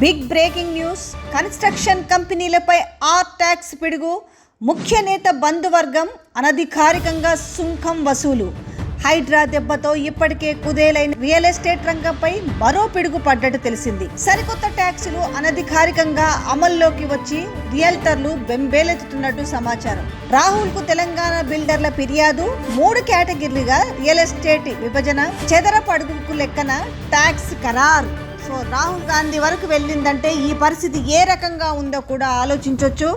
Big breaking news. Construction కంపెనీలపై are tax పిడుగు. ముఖ్య నేత బంధువర్గం అనధికారికంగా సుంకం వసూలు. హైడ్రా దెబ్బతో ఇప్పటికే కుదేలైన రియల్ ఎస్టేట్ రంగంపై మరో పిడుగు పడ్డట్టు తెలిసింది. సరికొత్త ట్యాక్సులు అనధికారికంగా అమల్లోకి వచ్చి రియల్టర్లు బెంబేలెత్తుతున్నట్టు సమాచారం. రాహుల్కు తెలంగాణ బిల్డర్ల ఫిర్యాదు. మూడు కేటగిరీలుగా రియల్ ఎస్టేట్ విభజన చెదరపు అడుగుకు లెక్కన ట్యాక్స్ ఖరారు. సో రాహుల్ గాంధీ వరకు వెళ్ళిందంటే ఈ పరిస్థితి ఏ రకంగా ఉందో కూడా ఆలోచించవచ్చు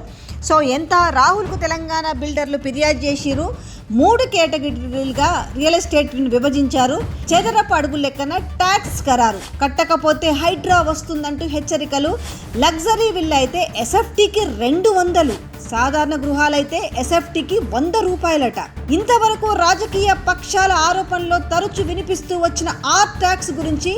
సో ఎంత రాహుల్కు తెలంగాణ బిల్డర్లు ఫిర్యాదు చేసిరు మూడు కేటగిరీలుగా రియల్ ఎస్టేట్ని విభజించారు. చెదరపు అడుగు లెక్కన ట్యాక్స్ ఖరారు. కట్టకపోతే హైడ్రా వస్తుందంటూ హెచ్చరికలు. లగ్జరీ విల్ అయితే ఎస్ఎఫ్టీకి రెండు వందలు. సాధారణ గృహాలైతే ఎస్ఎఫ్టీకి వంద రూపాయలట. ఇంతవరకు రాజకీయ పక్షాల ఆరోపణలో తరచు వినిపిస్తూ వచ్చిన ఆర్ ట్యాక్స్ గురించి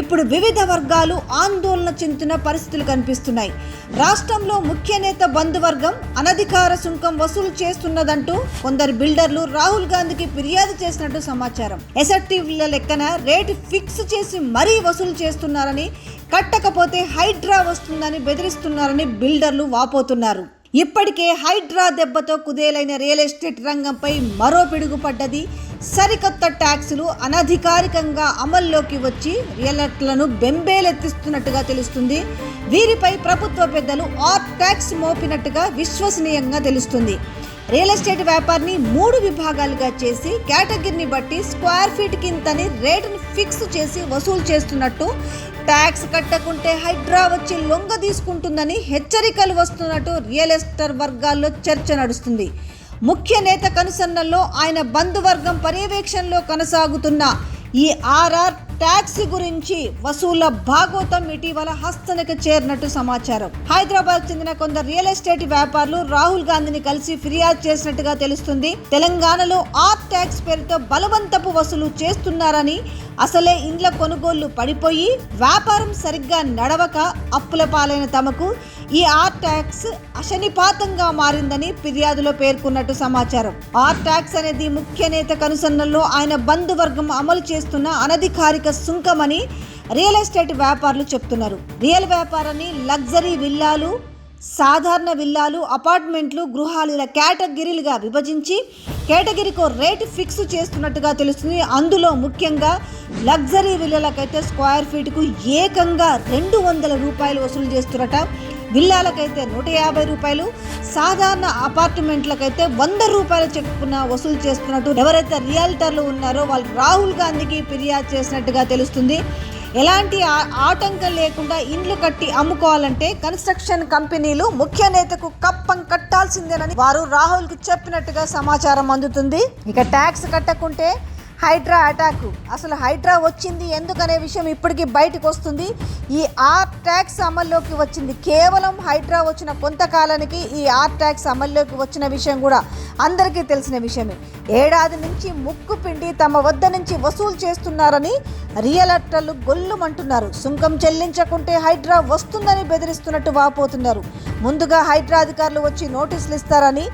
ఇప్పుడు వివిధ వర్గాలు ఆందోళన చెందుతున్న పరిస్థితులు కనిపిస్తున్నాయి. రాష్ట్రంలో ముఖ్య నేత బంధువర్గం అనధికార సుంకం వసూలు చేస్తున్నదంటూ కొందరు బిల్డర్లు రాహుల్ గాంధీకి ఫిర్యాదు చేసినట్టు సమాచారం. ఎస్ఎఫ్టీల లెక్కన రేటు ఫిక్స్ చేసి మరీ వసూలు చేస్తున్నారని కట్టకపోతే హైడ్రా వస్తుందని బెదిరిస్తున్నారని బిల్డర్లు వాపోతున్నారు. ఇప్పటికే హైడ్రా దెబ్బతో కుదేలైన రియల్ ఎస్టేట్ రంగంపై మరో పిడుగుపడ్డది సరికొత్త ట్యాక్సులు అనధికారికంగా అమల్లోకి వచ్చి రియలర్లను బెంబేలెత్తిస్తున్నట్టుగా తెలుస్తుంది. వీరిపై ప్రభుత్వ పెద్దలు ఆర్ ట్యాక్స్ మోపినట్టుగా విశ్వసనీయంగా తెలుస్తుంది. రియల్ ఎస్టేట్ వ్యాపారిని మూడు విభాగాలుగా చేసి కేటగిరీని బట్టి స్క్వేర్ ఫీట్ కింతని రేటును ఫిక్స్ చేసి వసూలు చేస్తున్నట్టు ట్యాక్స్ కట్టకుంటే హైడ్రా వచ్చి లొంగ తీసుకుంటుందని హెచ్చరికలు వస్తున్నట్టు రియల్ ఎస్టేట్ వర్గాల్లో చర్చ నడుస్తుంది. ముఖ్య నేత కనుసన్నల్లో ఆయన బంధువర్గం పర్యవేక్షణలో కొనసాగుతున్న ఈ ఆర్ఆర్ ట్యాక్స్ గురించి వసూళ్ళ భాగోతం ఇటీవల హస్తనకు చేరినట్టు సమాచారం. హైదరాబాద్ చెందిన కొందరు రియల్ ఎస్టేట్ వ్యాపారులు రాహుల్ గాంధీని కలిసి ఫిర్యాదు చేసినట్టుగా తెలుస్తుంది. తెలంగాణలో ఆర్ ట్యాక్స్ పేరుతో బలవంతపు వసూలు చేస్తున్నారని అసలే ఇండ్ల కొనుగోళ్ళు పడిపోయి వ్యాపారం సరిగ్గా నడవక అప్పుల పాలైన తమకు ఈ ఆర్ ట్యాక్స్ అశనిపాతంగా మారిందని ఫిర్యాదులో పేర్కొన్నట్టు సమాచారం. ఆర్ ట్యాక్స్ అనేది ముఖ్య నేత కనుసన్నల్లో ఆయన బంధువర్గం అమలు చేస్తున్న అనధికారిక సుంకమని రియల్ ఎస్టేట్ వ్యాపారులు చెప్తున్నారు. రియల్ వ్యాపారాన్ని లగ్జరీ విల్లాలు సాధారణ విల్లాలు అపార్ట్మెంట్లు గృహాలు ఇలా కేటగిరీలుగా విభజించి కేటగిరీకో రేటు ఫిక్స్ చేస్తున్నట్టుగా తెలుస్తుంది. అందులో ముఖ్యంగా లగ్జరీ విల్లాలకైతే స్క్వేర్ ఫీట్కు ఏకంగా రెండు వందల రూపాయలు వసూలు చేస్తున్నట విల్లాలకైతే నూట యాభై రూపాయలు సాధారణ అపార్ట్మెంట్లకైతే వంద రూపాయల చెప్పున వసూలు చేస్తున్నట్టు ఎవరైతే రియల్టర్లు ఉన్నారో వాళ్ళు రాహుల్ గాంధీకి ఫిర్యాదు చేసినట్టుగా తెలుస్తుంది. ఎలాంటి ఆటంకం లేకుండా ఇండ్లు కట్టి అమ్ముకోవాలంటే కన్స్ట్రక్షన్ కంపెనీలు ముఖ్య నేతకు కప్పం కట్టాల్సిందేనని వారు రాహుల్కి చెప్పినట్టుగా సమాచారం అందుతుంది. ఇక ట్యాక్స్ కట్టకుంటే హైడ్రా అటాక్. అసలు హైడ్రా వచ్చింది ఎందుకనే విషయం ఇప్పటికీ బయటకు వస్తుంది. ఈ ఆర్ ట్యాక్స్ అమల్లోకి వచ్చింది. కేవలం హైడ్రా వచ్చిన కొంతకాలానికి ఈ ఆర్ ట్యాక్స్ అమల్లోకి వచ్చిన విషయం కూడా అందరికీ తెలిసిన విషయమే. ఏడాది నుంచి ముక్కు పిండి తమ వద్ద నుంచి వసూలు చేస్తున్నారని రియలటర్లు గొల్లుమంటున్నారు. సుంకం చెల్లించకుంటే హైడ్రా వస్తుందని బెదిరిస్తున్నట్టు వాపోతున్నారు. ముందుగా హైడ్రా అధికారులు వచ్చి నోటీసులు ఇస్తారని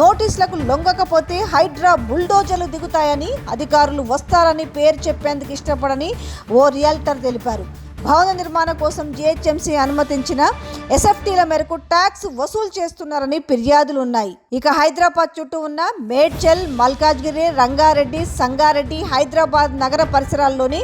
నోటీసులకు లొంగకపోతే హైడ్రా బుల్డోజర్లు దిగుతాయని అధికారులు వస్తారని పేరు చెప్పేందుకు ఇష్టపడని ఓ రియల్టర్ తెలిపారు. భవన నిర్మాణం కోసం జీహెచ్ఎంసీ అనుమతించిన ఎస్ఎఫ్టీల మేరకు ట్యాక్స్ వసూలు చేస్తున్నారని ఫిర్యాదులు ఉన్నాయి. ఇక హైదరాబాద్ చుట్టూ ఉన్న మేడ్చల్ మల్కాజ్గిరి రంగారెడ్డి సంగారెడ్డి హైదరాబాద్ నగర పరిసరాల్లోని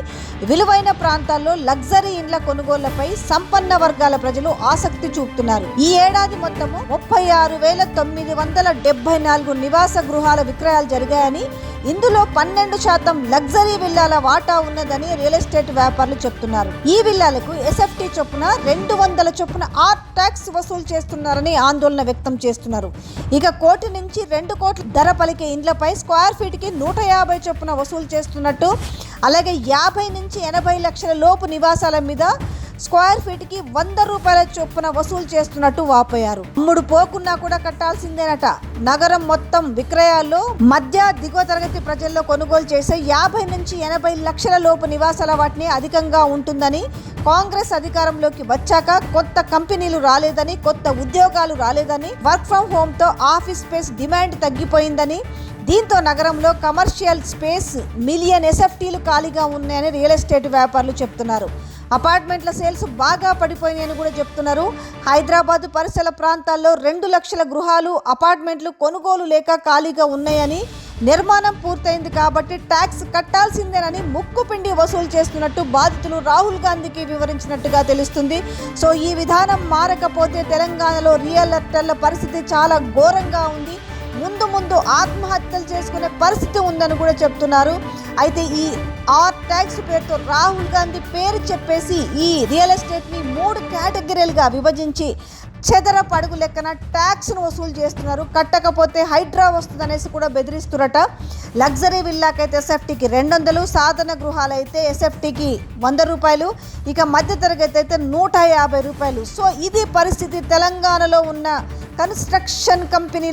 విలువైన ప్రాంతాల్లో లగ్జరీ ఇండ్ల కొనుగోళ్ళపై సంపన్న వర్గాల ప్రజలు ఆసక్తి చూపుతున్నారు. ఈ ఏడాది మొత్తము ముప్పై ఆరు వేల తొమ్మిది వందల డెబ్బై నాలుగు నివాస గృహాల విక్రయాలు జరిగాయని ఇందులో పన్నెండు శాతం లగ్జరీ విల్లాల వాటా ఉన్నదని రియల్ ఎస్టేట్ వ్యాపారులు చెప్తున్నారు. ఈ విల్లాలకు ఎస్ఎఫ్టీ చొప్పున రెండు వందల చొప్పున ఆర్ ట్యాక్స్ వసూలు చేస్తున్నారని ఆందోళన వ్యక్తం చేస్తున్నారు. ఇక కోటి నుంచి రెండు కోట్ల ధర పలికే ఇండ్లపై స్క్వేర్ ఫీట్కి నూట యాభై చొప్పున వసూలు చేస్తున్నట్టు అలాగే యాభై నుంచి ఎనభై లక్షల లోపు నివాసాల మీద స్క్వేర్ ఫీట్కి వంద రూపాయల చొప్పున వసూలు చేస్తున్నట్టు వాపోయారు. అమ్ముడు పోకున్నా కూడా కట్టాల్సిందేనట. నగరం మొత్తం విక్రయాల్లో మధ్య దిగువ తరగతి ప్రజల్లో కొనుగోలు చేసే యాభై నుంచి ఎనభై లక్షల లోపు నివాసాల వాటిని అధికంగా ఉంటుందని కాంగ్రెస్ అధికారంలోకి వచ్చాక కొత్త కంపెనీలు రాలేదని కొత్త ఉద్యోగాలు రాలేదని వర్క్ ఫ్రం హోమ్తో ఆఫీస్ స్పేస్ డిమాండ్ తగ్గిపోయిందని దీంతో నగరంలో కమర్షియల్ స్పేస్ మిలియన్ ఎస్ఎఫ్టీలు ఖాళీగా ఉన్నాయని రియల్ ఎస్టేట్ వ్యాపారులు చెప్తున్నారు. అపార్ట్మెంట్ల సేల్స్ బాగా పడిపోయాయని కూడా చెప్తున్నారు. హైదరాబాద్ పరిసర ప్రాంతాల్లో రెండు లక్షల గృహాలు అపార్ట్మెంట్లు కొనుగోలు లేక ఖాళీగా ఉన్నాయని నిర్మాణం పూర్తయింది కాబట్టి ట్యాక్స్ కట్టాల్సిందేనని ముక్కు పిండి వసూలు చేస్తున్నట్టు బాధితులు రాహుల్ గాంధీకి వివరించినట్టుగా తెలుస్తుంది. సో ఈ విధానం మారకపోతే తెలంగాణలో రియల్ ఎస్టేట్ల పరిస్థితి చాలా ఘోరంగా ఉంది. ముందు ముందు ఆత్మహత్యలు చేసుకునే పరిస్థితి ఉందని కూడా చెప్తున్నారు. అయితే ఈ ఆర్ ట్యాక్స్ పేరుతో రాహుల్ గాంధీ పేరు చెప్పేసి ఈ రియల్ ఎస్టేట్ని మూడు కేటగిరీలుగా విభజించి చెదర పడుగు లెక్కన ట్యాక్స్ను వసూలు చేస్తున్నారు. కట్టకపోతే హైడ్రా వస్తుందనేసి కూడా బెదిరిస్తున్నట. లగ్జరీ విల్లాకైతే ఎస్ఎఫ్టీకి రెండు వందలు సాధన గృహాలు అయితే ఎస్ఎఫ్టీకి వంద రూపాయలు ఇక మధ్యతరగతి అయితే నూట యాభై రూపాయలు. సో ఇది పరిస్థితి తెలంగాణలో ఉన్న కన్స్ట్రక్షన్ కంపెనీల